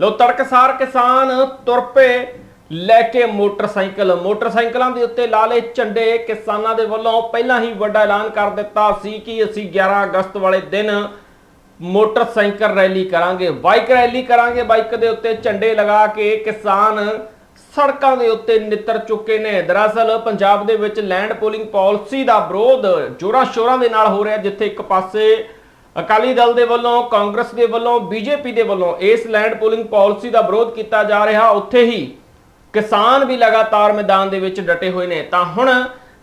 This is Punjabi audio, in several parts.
ਲੋ ਤੜਕਸਾਰ ਕਿਸਾਨ ਤੁਰ ਪਏ ਲੈ ਕੇ ਮੋਟਰਸਾਈਕਲ। ਮੋਟਰਸਾਈਕਲਾਂ ਦੇ ਉੱਤੇ ਲਾਲੇ ਝੰਡੇ। ਕਿਸਾਨਾਂ ਦੇ ਵੱਲੋਂ ਪਹਿਲਾਂ ਹੀ ਵੱਡਾ ਐਲਾਨ ਕਰ ਦਿੱਤਾ ਸੀ ਕਿ ਅਸੀਂ 11 ਅਗਸਤ ਵਾਲੇ ਦਿਨ ਮੋਟਰਸਾਈਕਲ ਰੈਲੀ ਕਰਾਂਗੇ, ਬਾਈਕ ਰੈਲੀ ਕਰਾਂਗੇ। ਬਾਈਕ ਦੇ ਉੱਤੇ ਝੰਡੇ ਲਗਾ ਕੇ ਕਿਸਾਨ ਸੜਕਾਂ ਦੇ ਉੱਤੇ ਨਿੱਤਰ ਚੁੱਕੇ ਨੇ। ਦਰਅਸਲ ਪੰਜਾਬ ਦੇ ਵਿੱਚ ਲੈਂਡ ਪੋਲਿੰਗ ਪਾਲਿਸੀ ਦਾ ਵਿਰੋਧ ਜੋਰਾਂ ਸ਼ੋਰਾਂ ਦੇ ਨਾਲ ਹੋ ਰਿਹਾ, ਜਿੱਥੇ ਇੱਕ ਪਾਸੇ ਅਕਾਲੀ ਦਲ ਦੇ ਵੱਲੋਂ, ਕਾਂਗਰਸ ਦੇ ਵੱਲੋਂ, ਬੀਜੇਪੀ ਦੇ ਵੱਲੋਂ ਇਸ ਲੈਂਡ ਪੂਲਿੰਗ ਪਾਲਿਸੀ ਦਾ ਵਿਰੋਧ ਕੀਤਾ ਜਾ ਰਿਹਾ। ਉੱਥੇ ਹੀ ਕਿਸਾਨ ਵੀ ਲਗਾਤਾਰ ਮੈਦਾਨ ਦੇ ਵਿੱਚ ਡਟੇ ਹੋਏ ਨੇ। ਤਾਂ ਹੁਣ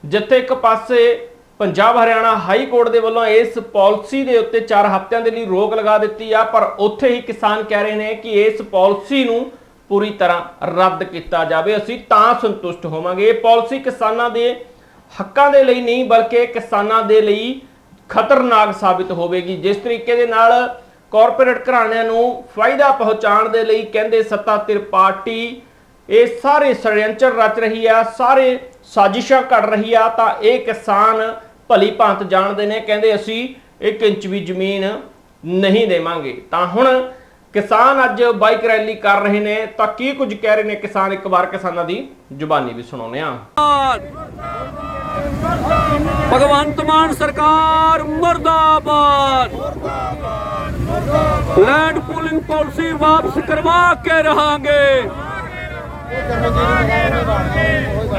ਜਿੱਥੇ ਇੱਕ ਪਾਸੇ ਪੰਜਾਬ ਹਰਿਆਣਾ ਹਾਈ ਕੋਰਟ ਦੇ ਵੱਲੋਂ ਇਸ ਪਾਲਿਸੀ ਦੇ ਉੱਤੇ 4 ਹਫ਼ਤਿਆਂ ਦੇ ਲਈ ਰੋਕ ਲਗਾ ਦਿੱਤੀ ਆ, ਪਰ ਉੱਥੇ ਹੀ ਕਿਸਾਨ ਕਹਿ ਰਹੇ ਨੇ ਕਿ ਇਸ ਪਾਲਿਸੀ ਨੂੰ ਪੂਰੀ ਤਰ੍ਹਾਂ ਰੱਦ ਕੀਤਾ ਜਾਵੇ। ਅਸੀਂ ਤਾਂ ਸੰਤੁਸ਼ਟ ਹੋਵਾਂਗੇ। ਇਹ ਪਾਲਿਸੀ ਕਿਸਾਨਾਂ ਦੇ ਹੱਕਾਂ ਦੇ ਲਈ ਨਹੀਂ, ਬਲਕਿ ਕਿਸਾਨਾਂ ਦੇ ਲਈ ਖਤਰਨਾਕ ਸਾਬਿਤ ਹੋਵੇਗੀ। ਜਿਸ ਤਰੀਕੇ ਦੇ ਨਾਲ ਕਾਰਪੋਰੇਟ ਘਰਾਣਿਆਂ ਨੂੰ ਫਾਇਦਾ ਪਹੁੰਚਾਉਣ ਦੇ ਲਈ ਕਹਿੰਦੇ ਸੱਤਾ ਧਿਰ ਪਾਰਟੀ, ਇਹ ਸਾਰੇ ષਡਯੰਤਰ ਰਚ ਰਹੀ ਆ, ਸਾਰੇ ਸਾਜ਼ਿਸ਼ਾਂ ਘੜ ਰਹੀ ਆ, ਤਾਂ ਇਹ ਕਿਸਾਨ ਭਲੀ ਭਾਂਤ ਜਾਣਦੇ ਨੇ, ਕਹਿੰਦੇ ਅਸੀਂ 1 ਇੰਚ ਵੀ ਜ਼ਮੀਨ ਨਹੀਂ ਦੇਵਾਂਗੇ। ਤਾਂ ਹੁਣ ਕਿਸਾਨ ਅੱਜ ਬਾਈਕ ਰੈਲੀ ਕਰ ਰਹੇ ਨੇ, ਤਾਂ ਕੀ ਕੁਝ ਕਹਿ ਰਹੇ ਨੇ ਕਿਸਾਨ? ਇੱਕ ਵਾਰ ਕਿਸਾਨਾਂ ਦੀ ਜ਼ੁਬਾਨੀ ਵੀ ਸੁਣਾਉਂਦੇ ਆ ਭਗਵੰਤ ਮਾਨ ਸਰਕਾਰ ਮਰਦਾਬਾਦ ਲੈਂਡ ਪੂਲਿੰਗ ਪਾਲਿਸੀ ਵਾਪਸ ਕਰਵਾ ਕੇ ਰਹਾਂਗੇ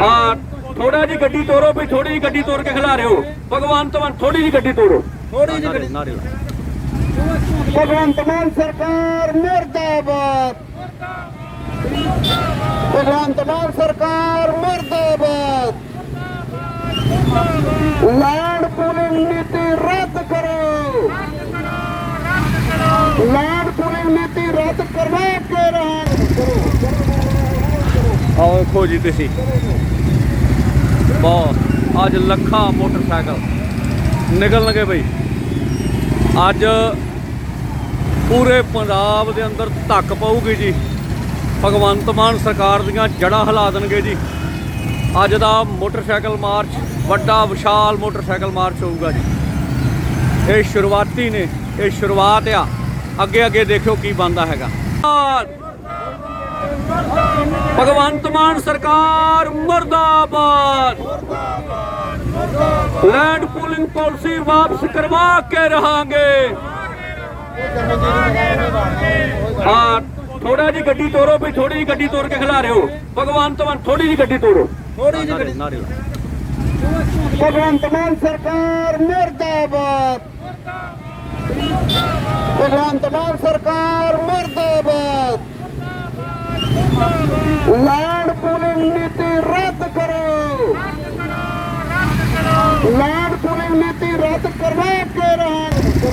ਹਾਂ ਥੋੜਾ ਜੀ ਗੱਡੀ ਤੋਰੋ ਵੀ ਥੋੜੀ ਜੀ ਗੱਡੀ ਤੋੜ ਕੇ ਖਿਲਾ ਰਹੇ ਹੋ ਭਗਵੰਤ ਮਾਨ ਥੋੜੀ ਜੀ ਗੱਡੀ ਤੋੜੋ ਥੋੜੀ ਜੀ ਗੱਡੀ ਭਗਵੰਤ ਮਾਨ ਸਰਕਾਰ ਮਰਦਾਬਾਦ ਭਗਵੰਤ ਮਾਨ ਸਰਕਾਰ ਮਰਦਾਬਾਦ ਲੈਂਡ ਪੂਲਿੰਗ ਨੀਤੀ ਰੱਦ ਕਰੋ। ਲੈਂਡ ਪੂਲਿੰਗ ਨੀਤੀ ਰੱਦ ਕਰਵਾ ਕੇ ਰਹਾਂਗੇ ਆਓ ਵੇਖੋ ਜੀ ਤੁਸੀਂ। ਬਹੁਤ, ਅੱਜ ਲੱਖਾਂ ਮੋਟਰਸਾਈਕਲ ਨਿਕਲਣਗੇ ਬਈ। ਅੱਜ ਪੂਰੇ ਪੰਜਾਬ ਦੇ ਅੰਦਰ ਧੱਕ ਪਊਗੀ ਜੀ। ਭਗਵੰਤ ਮਾਨ ਸਰਕਾਰ ਦੀਆਂ ਜੜ੍ਹਾਂ ਹਿਲਾ ਦੇਣਗੇ ਜੀ। ਅੱਜ ਦਾ ਮੋਟਰਸਾਈਕਲ ਮਾਰਚ ਵੱਡਾ ਵਿਸ਼ਾਲ ਮੋਟਰਸਾਈਕਲ ਮਾਰਚ ਹੋਊਗਾ ਜੀ। ਇਹ ਸ਼ੁਰੂਆਤੀ ਨੇ ਇਹ ਸ਼ੁਰੂਆਤ ਆ। ਅੱਗੇ ਅੱਗੇ ਦੇਖਿਓ ਕੀ ਬਣਦਾ ਹੈਗਾ। ਭਗਵੰਤ ਮਾਨ ਸਰਕਾਰ ਮਰਦਾਬਾਦ। ਲੈਂਡ ਪੂਲਿੰਗ ਪਾਲਿਸੀ ਵਾਪਸ ਕਰਵਾ ਕੇ ਰਹਾਂਗੇ। ਹਾਂ ਥੋੜਾ ਜੀ ਗੱਡੀ ਤੋਰੋ ਵੀ ਥੋੜੀ ਜੀ ਗੱਡੀ ਤੋੜ ਕੇ ਖਿਲਾ ਰਹੇ ਹੋ। ਭਗਵੰਤ ਮਾਨ ਥੋੜੀ ਜੀ ਗੱਡੀ ਤੋੜੋ ਥੋੜੀ ਜੀ ਗੱਡੀ। ਭਗਵੰਤ ਮਾਨ ਸਰਕਾਰ ਮਰਦਾਬਾਦ। ਭਗਵੰਤ ਮਾਨ ਸਰਕਾਰ ਮਰਦਾਬਾਦ। ਲੈਂਡ ਪੂਲਿੰਗ ਨੀਤੀ ਰੱਦ ਕਰੋ। ਲੈਂਡ ਪੂਲਿੰਗ ਨੀਤੀ ਰੱਦ ਕਰਵਾ ਕੇ ਰਹਾਂਗੇ।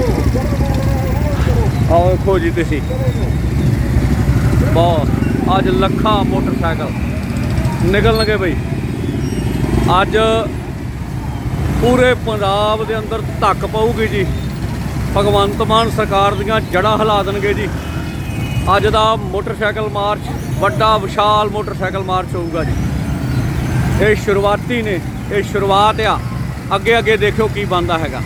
ਆਓ ਵੇਖੋ ਜੀ ਤੁਸੀਂ। ਬਹੁਤ। ਅੱਜ ਲੱਖਾਂ ਮੋਟਰਸਾਈਕਲ ਨਿਕਲਣਗੇ ਬਈ। ਅੱਜ ਪੂਰੇ ਪੰਜਾਬ ਦੇ ਅੰਦਰ ਧੱਕ ਪਊਗੀ ਜੀ। ਭਗਵੰਤ ਮਾਨ ਸਰਕਾਰ ਦੀਆਂ ਜੜ੍ਹਾਂ ਹਿਲਾ ਦੇਣਗੇ ਜੀ। ਅੱਜ ਦਾ ਮੋਟਰਸਾਈਕਲ ਮਾਰਚ, ਵੱਡਾ ਵਿਸ਼ਾਲ ਮੋਟਰਸਾਈਕਲ ਮਾਰਚ ਹੋਊਗਾ ਜੀ। ਇਹ ਸ਼ੁਰੂਆਤੀ ਨੇ, ਇਹ ਸ਼ੁਰੂਆਤ ਆ। ਅੱਗੇ ਅੱਗੇ ਦੇਖਿਓ ਕੀ ਬਣਦਾ ਹੈਗਾ।